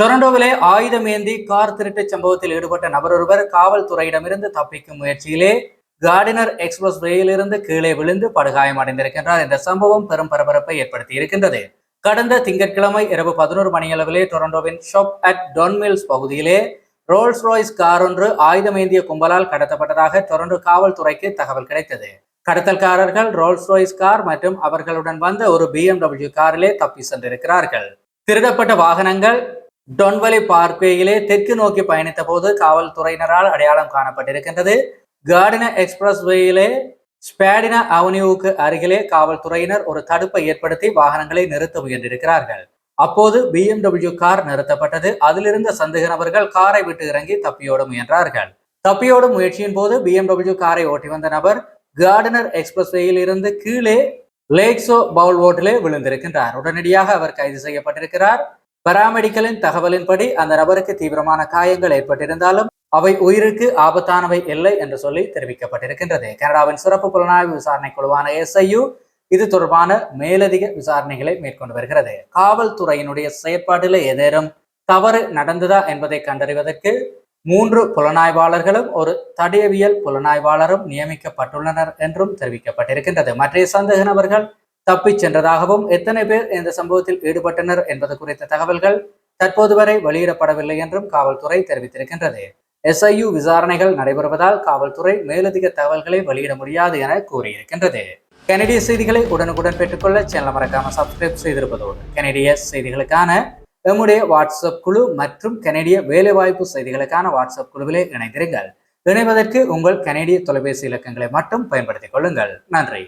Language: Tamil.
டொரண்டோவிலே ஆயுதம் ஏந்தி கார் திருட்டு சம்பவத்தில் ஈடுபட்ட நபர் ஒருவர் காவல்துறையிடமிருந்து தப்பிக்கும் முயற்சியிலே கார்டினர் எக்ஸ்பிரஸ் வேயிலிருந்து கீழே விழுந்து படுகாயமடைந்திருக்கின்றார். இந்த சம்பவம் பெரும் பரபரப்பை ஏற்படுத்தி இருக்கின்றது கடந்த திங்கட்கிழமை இரவு பதினோரு மணியளவிலே டொரண்டோவின் ஷாப் அட் டொன்மில்ஸ் பகுதியிலே ரோல்ஸ் ராய்ஸ் கார் ஒன்று ஆயுதமேந்திய கும்பலால் கடத்தப்பட்டதாக டொரண்டோ காவல்துறைக்கு தகவல் கிடைத்தது. கடத்தல்காரர்கள் ரோல்ஸ் ராய்ஸ் கார் மற்றும் அவர்களுடன் வந்த ஒரு பிஎம்டபிள்யூ காரிலே தப்பி சென்றிருக்கிறார்கள். திருடப்பட்ட வாகனங்கள் டொன்வலி பார்க்வேயிலே தெற்கு நோக்கி பயணித்த போது காவல்துறையினரால் அடையாளம் காணப்பட்டிருக்கின்றது. கார்டின எக்ஸ்பிரஸ் வேயிலே ஸ்பேடினா அவென்யூவுக்கு அருகிலே காவல்துறையினர் ஒரு தடுப்பை ஏற்படுத்தி வாகனங்களை நிறுத்த முயன்றிருக்கிறார்கள். அப்போது பிஎம்டபிள்யூ கார் நிறுத்தப்பட்டது. அதிலிருந்த சந்தேக நபர்கள் காரை விட்டு இறங்கி தப்பியோட முயன்றார்கள். தப்பியோடும் முயற்சியின் போது பிஎம்டபிள்யூ காரை ஓட்டி வந்த நபர் கார்டனர் எக்ஸ்பிரஸ் வேயில் இருந்து கீழே லேக்ஸோ பவுல் ஓட்டிலே விழுந்திருக்கின்றார். உடனடியாக அவர் கைது செய்யப்பட்டிருக்கிறார். பராமெடிக்கலின் தகவலின்படி அந்த நபருக்கு தீவிரமான காயங்கள் ஏற்பட்டிருந்தாலும் அவை உயிருக்கு ஆபத்தானவை இல்லை என்று சொல்லி தெரிவிக்கப்பட்டிருக்கின்றது. கனடாவின் சிறப்பு புலனாய்வு விசாரணை குழுவான எஸ்ஐயு இது தொடர்பான மேலதிக விசாரணைகளை மேற்கொண்டு வருகிறது. காவல்துறையினுடைய செயற்பாட்டில் ஏதேனும் தவறு நடந்ததா என்பதை கண்டறிவதற்கு மூன்று புலனாய்வாளர்களும் ஒரு தடயவியல் புலனாய்வாளரும் நியமிக்கப்பட்டுள்ளனர் என்றும் தெரிவிக்கப்பட்டிருக்கின்றது. மற்ற சந்தேக நபர்கள் தப்பிச் சென்றதாகவும் எத்தனை பேர் இந்த சம்பவத்தில் ஈடுபட்டனர் என்பது குறித்த தகவல்கள் தற்போது வரை வெளியிடப்படவில்லை என்றும் காவல்துறை தெரிவித்திருக்கின்றது. எஸ்ஐயு விசாரணைகள் நடைபெறுவதால் காவல்துறை மேலதிக தகவல்களை வெளியிட முடியாது என கூறியிருக்கின்றது. கனடிய செய்திகளை உடனுக்குடன் பெற்றுக்கொள்ள சேனல் மறக்காம சப்ஸ்கிரைப் செய்திருப்பதோடு கனடிய செய்திகளுக்கான எம்முடைய வாட்ஸ்அப் குழு மற்றும் கனடிய வேலைவாய்ப்பு செய்திகளுக்கான வாட்ஸ்அப் குழுவிலே இணைந்திருங்கள். இணைவதற்கு உங்கள் கனடிய தொலைபேசி இலக்கங்களை மட்டும் பயன்படுத்திக் கொள்ளுங்கள். நன்றி.